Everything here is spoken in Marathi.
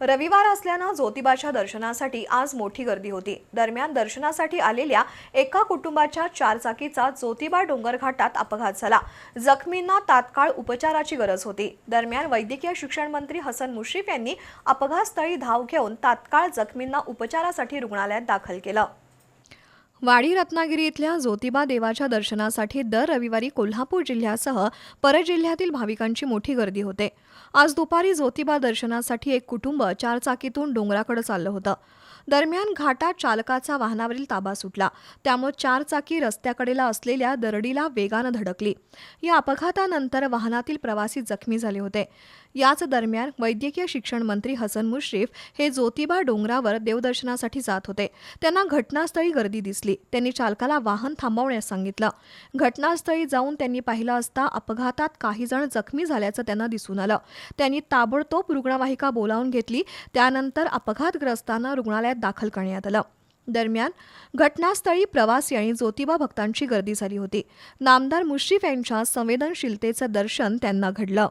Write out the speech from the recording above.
रविवार असल्यानं ज्योतिबाच्या दर्शनासाठी आज मोठी गर्दी होती. दरम्यान दर्शनासाठी आलेल्या एका कुटुंबाच्या चारचाकीचा ज्योतिबा डोंगर घाटात अपघात झाला. जखमींना तात्काळ उपचाराची गरज होती. दरम्यान वैद्यकीय शिक्षण मंत्री हसन मुश्रीफ यांनी अपघातस्थळी धाव घेऊन तात्काळ जखमींना उपचारासाठी रुग्णालयात दाखल केलं. वाडी रत्नागिरी इथल्या ज्योतिबा देवाच्या दर्शनासाठी दर रविवारी कोल्हापूर जिल्ह्यासह परजिल्ह्यातील भाविकांची मोठी गर्दी होते. आज दुपारी ज्योतिबा दर्शनासाठी एक कुटुंब चारचाकीतून डोंगराकडे चाललं होतं. दरम्यान घाटात चालकाचा वाहनावरील ताबा सुटला. त्यामुळे चारचाकी रस्त्याकडेला असलेल्या दरडीला वेगानं धडकली. या अपघातानंतर वाहनातील प्रवासी जखमी झाले होते. याच दरम्यान वैद्यकीय शिक्षण मंत्री हसन मुश्रीफ हे ज्योतिबा डोंगरावर देवदर्शनासाठी जात होते. त्यांना घटनास्थळी गर्दी दिसली. त्यांनी चालकाला वाहन थांबवण्यास सांगितलं. घटनास्थळी जाऊन त्यांनी पाहिलं असता अपघातात काही जण जखमी झाल्याचं त्यांना दिसून आलं. त्यांनी ताबडतोब रुग्णवाहिका बोलावून घेतली. त्यानंतर अपघातग्रस्तांना रुग्णालयात दाखल करण्यात आलं. दरम्यान घटनास्थळी प्रवासी आणि ज्योतिबा भक्तांची गर्दी झाली होती. नामदार मुश्रीफ यांच्या संवेदनशीलतेचं दर्शन त्यांना घडलं.